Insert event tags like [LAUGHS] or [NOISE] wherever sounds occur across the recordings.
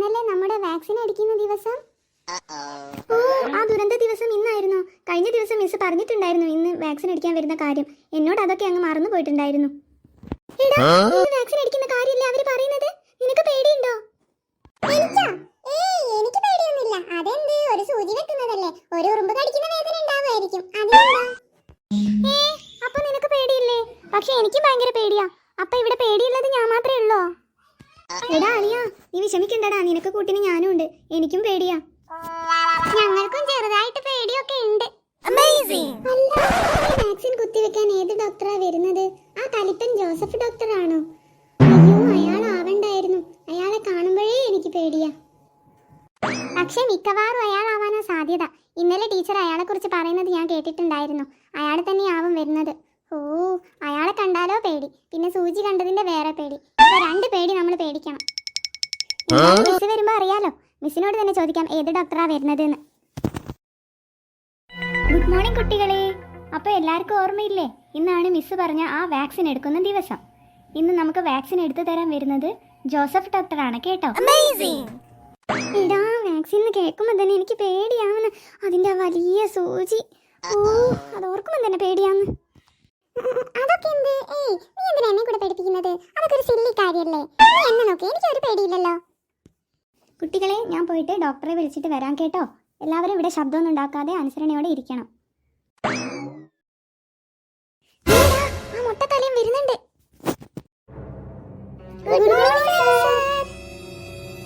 ഇന്നലെ നമ്മുടെ വാക്സിൻ അടിക്കുന്ന ദിവസം? ഓ ആ ദുരന്ത ദിവസം ഇന്നായിരുന്നു. കഴിഞ്ഞ ദിവസം മിസ് പറഞ്ഞിട്ടുണ്ടായിരുന്നു ഇന്ന് വാക്സിൻ അടിക്കാൻ വരുന്ന കാര്യം. എന്നോട് അതൊക്കെ അങ്ങ് മറന്നു പോയിട്ടുണ്ടായിരുന്നു. എടാ, ഇന്ന് വാക്സിൻ അടിക്കുന്ന കാര്യമല്ലേ അവർ പറയുന്നത്? നിനക്ക് പേടിയുണ്ടോ? എനിക്കാ? ഏയ് എനിക്ക് പേടിയൊന്നുമില്ല. അതെന്ത്? ഒരു സൂചി വെക്കുന്നതല്ലേ. ഒരു ഉറുമ്പ് കടിക്കുന്ന വേദന ഉണ്ടാവുമായിരിക്കും. അതിനെന്താ ഏ അപ്പൊ നിനക്ക് പേടിയില്ലേ? പക്ഷെ എനിക്ക് ഭയങ്കര പേടിയാ. അപ്പൊ ഇവിടെ പേടിയുള്ളത് ഞാൻ മാത്രമേ ഉള്ളോ? എടാ അനിയാ നീ വിഷമിക്കണ്ടടാ. നിനക്ക് കൂട്ടിന് ഞാനും ഉണ്ട്. എനിക്കും പേടിയാ. ഞങ്ങൾക്കും ചെറുതായിട്ട് പേടിയൊക്കെ ഉണ്ട്. വാക്സിൻ കുത്തിവെക്കാൻ ഏത് ഡോക്ടറാ വരുന്നത്? ആ കലിപ്പൻ ജോസഫ് ഡോക്ടർ ആണോ അയ്യോ അയാൾ ആവണ്ടായിരുന്നു. അയാളെ കാണുമ്പോഴേ എനിക്ക് പേടിയാ. പക്ഷെ മിക്കവാറും അയാളാവാനാ സാധ്യത. ഇന്നലെ ടീച്ചർ അയാളെ കുറിച്ച് പറയുന്നത് ഞാൻ കേട്ടിട്ടുണ്ടായിരുന്നു. അയാൾ തന്നെയാവും വരുന്നത്. ഓ അയാളെ കണ്ടാലോ പേടി. പിന്നെ സൂചി കണ്ടതിന്റെ വേറെ പേടി. രണ്ട് പേടി മിസ് വരുമ്പോ അറിയാലോ. മിസ്സിനോട് തന്നെ ചോദിക്കാം ഏത് ഡോക്ടറാ വരുന്നത് ഗുഡ് മോർണിംഗ് കുട്ടികളെ. അപ്പൊ എല്ലാവർക്കും ഓർമ്മയില്ലേ? ഇന്നാണ് മിസ് പറഞ്ഞ ആ വാക്സിൻ എടുക്കുന്ന ദിവസം. ഇന്ന് നമുക്ക് വാക്സിൻ എടുത്തു തരാൻ വരുന്നത് ജോസഫ് ഡോക്ടറാണ് കേട്ടോ. എടാ വാക്സിൻ കേൾക്കുമ്പോൾ തന്നെ എനിക്ക് പേടിയാവുന്ന. അതിന്റെ ആ വലിയ സൂചി. ഓ അത് ഓർക്കുമ്പോൾ തന്നെ പേടിയാന്ന് അതൊക്കെ എന്ത്? ഏയ് നീ എന്തിനാ എന്നെ കൂടെ പേടിപ്പിക്കുന്നത്? അതൊക്കെ ഒരു സില്ലി കാര്യല്ലേ. നീ എന്നെ നോക്ക് എനിക്ക് ഒരു പേടിയില്ലല്ലോ. കുട്ടികളെ ഞാൻ പോയിട്ട് ഡോക്ടറെ വിളിച്ചിട്ട് വരാം കേട്ടോ. എല്ലാവരും ഇവിടെ ശബ്ദമൊന്നും ഉണ്ടാക്കാതെ അനുസരണയോടെ ഇരിക്കണം. ആ മുട്ടത്തലയും വരുന്നുണ്ട്.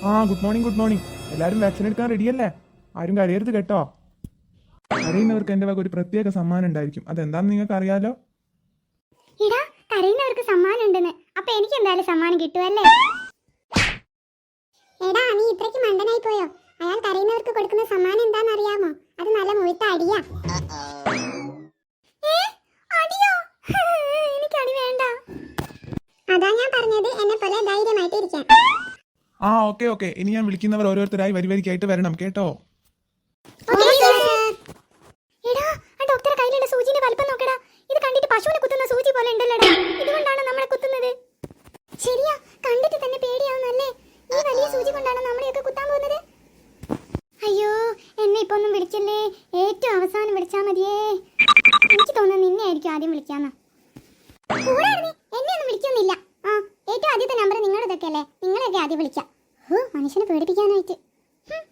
ആ ഗുഡ് മോർണിംഗ് ഗുഡ് മോർണിംഗ് എല്ലാവരും വാക്സിൻ എടുക്കാൻ റെഡിയല്ലേ ആരും കരയരുത് കേട്ടോ. കരയുന്നവർക്ക് എന്റെ വക ഒരു പ്രത്യേക സമ്മാനം ഉണ്ടായിരിക്കും. അതെന്താന്ന് നിങ്ങൾക്ക് അറിയാലോ? ഇടാ കരയുന്നവർക്ക് സമ്മാനം ഉണ്ടെന്ന്. അപ്പൊ എനിക്ക് എന്തായാലും സമ്മാനം കിട്ടുമല്ലേ കൊടുക്കുന്ന സമ്മാനം എന്താണെന്നറിയാമോ? അത് നല്ല മുഴുത്ത അടിയാ. ഏ? അടിയോ? [LAUGHS] എനിക്ക് അടി വേണ്ട. അതാ ഞാൻ പറഞ്ഞത് എന്നെ പോലെ ധൈര്യമായിട്ട് ഇരിക്കാൻ. ആ ഓക്കെ ഓക്കെ. ഇനി ഞാൻ വിളിക്കുന്നവർ ഓരോരുത്തരായി വരി വരിക്കായിട്ട് വരണം കേട്ടോ? എടാ ആ ഡോക്ടറെ കയ്യിലുള്ള സൂചിന്റെ വലിപ്പം നോക്കടാ. ഇത് കണ്ടിട്ട് പശുവിനെ കുത്തുന്ന സൂചി പോലെ ഉണ്ടല്ലോടാ ഇതുകൊണ്ടാണ് നമ്മളെ കുത്തുന്നത് ശരിയാ കണ്ടിട്ട് തന്നെ പേടിയാവുന്നല്ലേ ഈ വലിയ സൂചി കൊണ്ടാണ് നമ്മളെയൊക്കെ കുത്താൻ പോകുന്നത് അയ്യോ എന്നെ ഇപ്പൊ ഒന്നും വിളിക്കല്ലേ? ഏറ്റവും അവസാനം വിളിച്ചാ മതിയേ. എനിക്ക് തോന്നുന്നു നിന്നെ ആയിരിക്കും ആദ്യം വിളിക്കാന്ന്. എന്നെ ഒന്നും ആ ഏറ്റവും ആദ്യത്തെ നമ്പർ നിങ്ങളുടെതൊക്കെ അല്ലേ? നിങ്ങളെയൊക്കെ ആദ്യം വിളിക്കാം. ഓ മനുഷ്യനെ പേടിപ്പിക്കാനായിട്ട്. ഹും.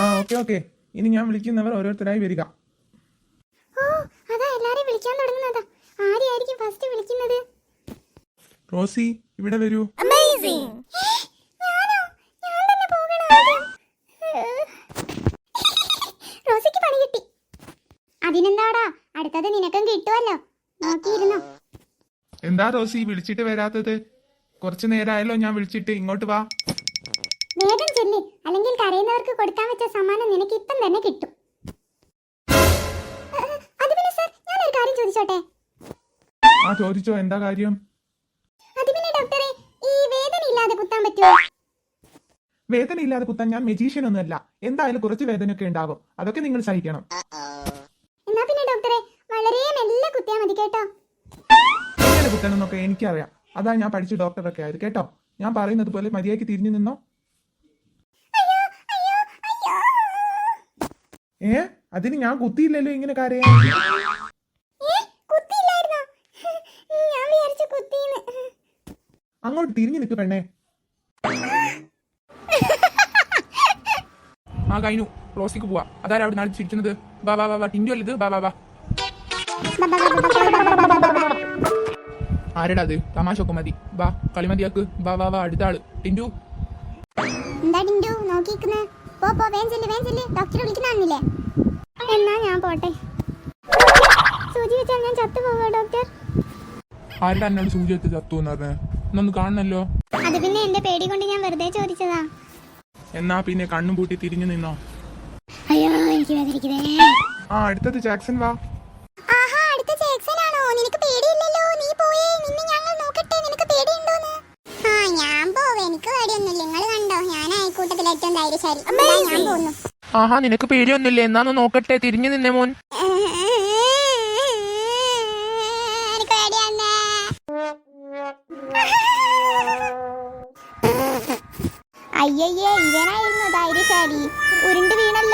ആ ഓക്കെ ഓക്കെ. ഇനി ഞാൻ വിളിക്കുന്നവർ ഓരോരുത്തരായി വരിക. ഓ അതാ എല്ലാരെയും വിളിക്കാൻ തുടങ്ങുന്നതാ. ആരെയായിരിക്കും ഫസ്റ്റ് വിളിക്കുന്നത്. റോസി ഇവിടെ വരൂ ഞാനോ ഞാൻ തന്നെ പോകണം ആദ്യം റോസിക്ക് പണി കിട്ടി അതിനെന്താടാ അടുത്തത് നിനക്കും കിട്ടുമല്ലോ നോക്കിയിരുന്നോ എന്താ റോസി വിളിച്ചിട്ട് വരാത്തത്? കുറച്ച് നേരമായല്ലോ ഞാൻ വിളിച്ചിട്ട്. ഇങ്ങോട്ട് വാ. വേഗം ചെല്ല്. അല്ലെങ്കിൽ കരയുന്നവർക്ക് കൊടുക്കാൻ വെച്ച സമ്മാനം നിനക്ക് ഇപ്പം തന്നെ കിട്ടും. അത് പിന്നെ സർ ഞാനൊരു കാര്യം ചോദിച്ചോട്ടെ? ആ ചോദിച്ചോ. എന്താ കാര്യം? അത് പിന്നെ ഡോക്ടറെ ഈ വേദന ഇല്ലാതെ കുത്താൻ പറ്റുമോ? വേദന ഇല്ലാതെ കുത്താൻ ഞാൻ മെജീഷ്യൻ ഒന്നുമല്ല. എന്തായാലും കുറച്ച് വേദനയൊക്കെ ഉണ്ടാവും അതൊക്കെ നിങ്ങൾ സഹിക്കണം. എന്നാ പിന്നെ ഡോക്ടറെ വളരെ മെല്ലെ കുത്തിയാ മതി കേട്ടോ. കുത്തണം എന്നൊക്കെ എനിക്കറിയാം അതാ ഞാൻ പഠിച്ച ഡോക്ടറൊക്കെ ആയത് കേട്ടോ ഞാൻ പറയുന്നത് പോലെ മര്യാദയ്ക്ക് തിരിഞ്ഞു നിന്നോ ഏ അതിന് ഞാൻ കുത്തിയില്ലല്ലോ ഇങ്ങനെ കുത്തീന്ന്. അങ്ങോട്ട് തിരിഞ്ഞു നിൽക്ക് പെണ്ണേ ആ കഴിഞ്ഞു ക്ലോസിക്ക് പോവാ അതാരാ അവിടെ നാളെ ചിരിക്കുന്നത് ബാ ബാ ബാ ടിൻഡു അല്ലത് ബാ ബാ ബാ ആരടാ അത് തമാശ ഒക്കെ മതി കളി കളിമതിയാക്ക് വാ വാ വാ അടുത്ത ആൾ. ടിൻഡു. എന്താ ടിൻഡു? നോക്കിയിരിക്കുന്നെ? പോ, പോ, വേഗം ചെല്ല്, വേഗം ചെല്ല്. ഡോക്ടറെ വിളിക്കാനില്ലേ എന്നാ ഞാൻ പോട്ടെ. സൂചി വെച്ചാൽ ഞാൻ ചത്തു പോവോ ഡോക്ടർ? ആരുടെ എന്നോട് സൂചി വെച്ച് ചത്തു എന്ന് പറഞ്ഞത് എന്നൊന്ന് കാണണല്ലോ. അത് പിന്നെ എന്റെ പേടി കൊണ്ട് ഞാൻ വെറുതെ ചോദിച്ചതാ. എന്നാ പിന്നെ കണ്ണും പൂട്ടി തിരിഞ്ഞു നിന്നോ? അയ്യോ എനിക്ക് വേദനിക്കുന്നേ. ആ അടുത്തത് ജാക്സൺ വാ. അയൽക്കൂട്ടത്തിൽ ഏറ്റവും ധൈര്യശാലി. ഞാൻ പോകുന്നു ആഹാ നിനക്ക് പേടിയൊന്നുമില്ലേ? എന്നാന്ന് നോക്കട്ടെ തിരിഞ്ഞു നിന്നെ മോൻ. എനിക്ക് പേടിയാന്നേ അയ്യയ്യേ ഇവനായിരുന്നു ധൈര്യശാലി. ഉരുണ്ട് വീഴും